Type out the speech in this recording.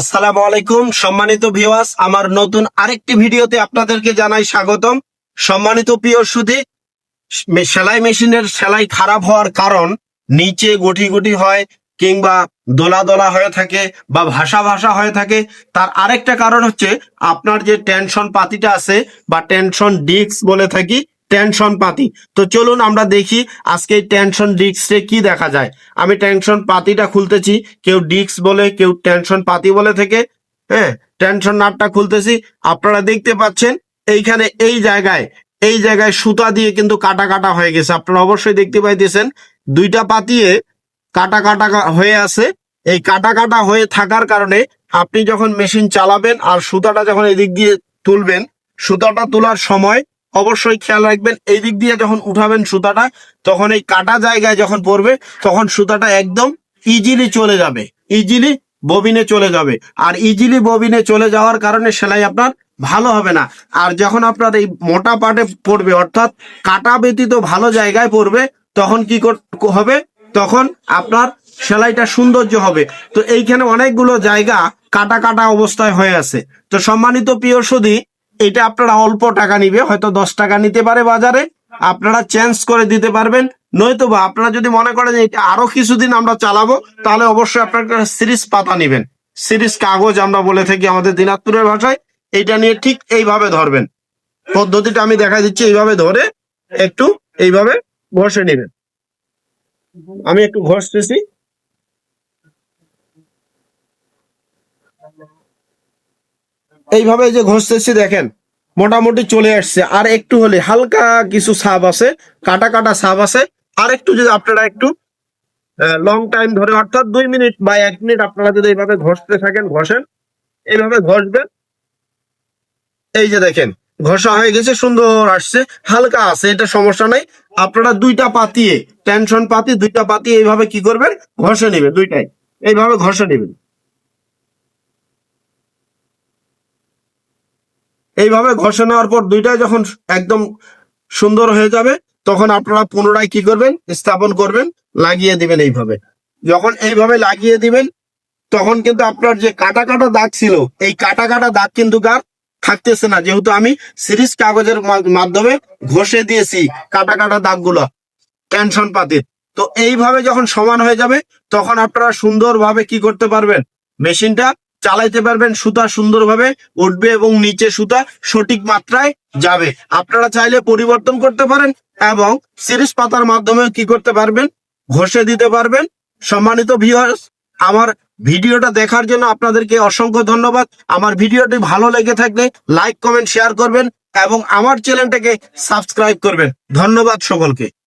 আসসালামু আলাইকুম, সম্মানিত ভিওয়াস আমার নতুন আরেকটি ভিডিওতে আপনাদেরকে জানাই স্বাগতম। সম্মানিত প্রিয় সুধী সেলাই মেশিনের সেলাই খারাপ হওয়ার কারণ নিচে গুটি গুটি হয় কিংবা দোলা দোলা হয়ে থাকে বা ভাষা ভাষা হয়ে থাকে। তার আরেকটা কারণ হচ্ছে আপনার যে টেনশন পাতিটা আছে বা টেনশন ডিস্ক বলে থাকি টেনশন পাতি। তো চলুন আমরা দেখি আজকে টেনশন ডিস্কে কি দেখা যায়। আমি টেনশন পাতিটা খুলতেছি, কেউ ডিস্ক বলে, কেউ টেনশন পাতি বলে থেকে হ্যাঁ টেনশন নাটটা খুলতেছি। আপনারা দেখতে পাচ্ছেন, এইখানে এই জায়গায় এই জায়গায় সুতা দিয়ে কিন্তু কাটা কাটা হয়ে গেছে। আপনারা অবশ্যই দেখতে পাইতেছেন, দুইটা পাতিয়ে কাটা কাটা হয়ে আছে। এই কাটা কাটা হয়ে থাকার কারণে আপনি যখন মেশিন চালাবেন আর সুতাটা যখন এদিক দিয়ে তুলবেন, সুতাটা তোলার সময় অবশ্যই খেয়াল রাখবেন। এই দিক দিয়ে যখন উঠাবেন সুতাটা, তখন এই কাটা জায়গায় যখন পড়বে তখন সুতাটা একদম ইজিলি চলে যাবে। ইজিলি ববিনে চলে যাবে। আর ইজিলি ববিনে চলে যাওয়ার কারণে সেলাই আপনার ভালো হবে না। আর যখন আপনার এই মোটা পাটে পড়বে, অর্থাৎ কাটা ব্যতীত ভালো জায়গায় পড়বে, তখন কি হবে? তখন আপনার সেলাইটা সৌন্দর্য হবে। তো এইখানে অনেকগুলো জায়গা কাটা কাটা অবস্থায় হয়ে আছে। তো সম্মানিত প্রিয় সুদী এটা আপনারা অল্প টাকা নিবে, হয়তো দশ টাকা নিতে পারে বাজারে। আপনারা চেঞ্জ করে দিতে পারবেন। নয়তো বা আপনারা যদি মনে করেন এটা আরও কিছুদিন আমরা চালাবো, তাহলে অবশ্যই আপনারা সিরিজ পাতা নিবেন। সিরিজ কাগজ আমরা বলে থাকি আমাদের দিনাজপুরের ভাষায়। এটা নিয়ে ঠিক এইভাবে ধরবেন। পদ্ধতিটা আমি দেখা দিচ্ছি, এইভাবে ধরে একটু এইভাবে ঘষে নেবেন। আমি একটু ঘষতেছি। এইভাবে যে ঘষতেছি দেখেন, মোটামুটি চলে আসছে। আর একটু হলে হালকা কিছু সাপ আছে, কাটা কাটা সাপ আছে। আর একটু যদি আপনারা একটু লং টাইম ধরে, অর্থাৎ দুই মিনিট বা এক মিনিট আপনারা যদি এইভাবে ঘষতে থাকেন, ঘষেন, এইভাবে ঘষবেন। এই যে দেখেন, ঘষা হয়ে গেছে, সুন্দর আসছে, হালকা আছে, এটা সমস্যা নাই। আপনারা দুইটা পাতিয়ে টেনশন পাতি, দুইটা পাতি এইভাবে কি করবেন? ঘষে নেবেন, দুইটাই। এইভাবে ঘষে নেবেন। এইভাবে ঘষে নেওয়ার পর দুইটাই যখন একদম সুন্দর হয়ে যাবে, তখন আপনারা পুনরায় কি করবেন? স্থাপন করবেন, লাগিয়ে দিবেন এইভাবে। যখন এইভাবে লাগিয়ে দিবেন, তখন কিন্তু আপনার যে কাটা কাটা দাগ ছিল, এই কাটা কাটা দাগ কিন্তু আর থাকতেছে না। যেহেতু আমি সিরিজ কাগজের মাধ্যমে ঘষে দিয়েছি কাটা কাটা দাগগুলো, টেনশন পাতির তো এইভাবে যখন সমান হয়ে যাবে, তখন আপনারা সুন্দরভাবে কি করতে পারবেন? মেশিনটা চালাইতে পারবেন, সুতা সুন্দরভাবে উঠবে এবং নিচে সুতা সঠিক মাত্রায় যাবে। আপনারা চাইলে পরিবর্তন করতে পারেন এবং সিরিজ পাতার মাধ্যমে কি করতে পারবেন? ঘষে দিতে পারবেন। সম্মানিত ভিউয়ার্স আমার ভিডিওটা দেখার জন্য আপনাদেরকে অসংখ্য ধন্যবাদ। আমার ভিডিওটি ভালো লেগে থাকলে লাইক কমেন্ট শেয়ার করবেন এবং আমার চ্যানেলটাকে সাবস্ক্রাইব করবেন। ধন্যবাদ সকলকে।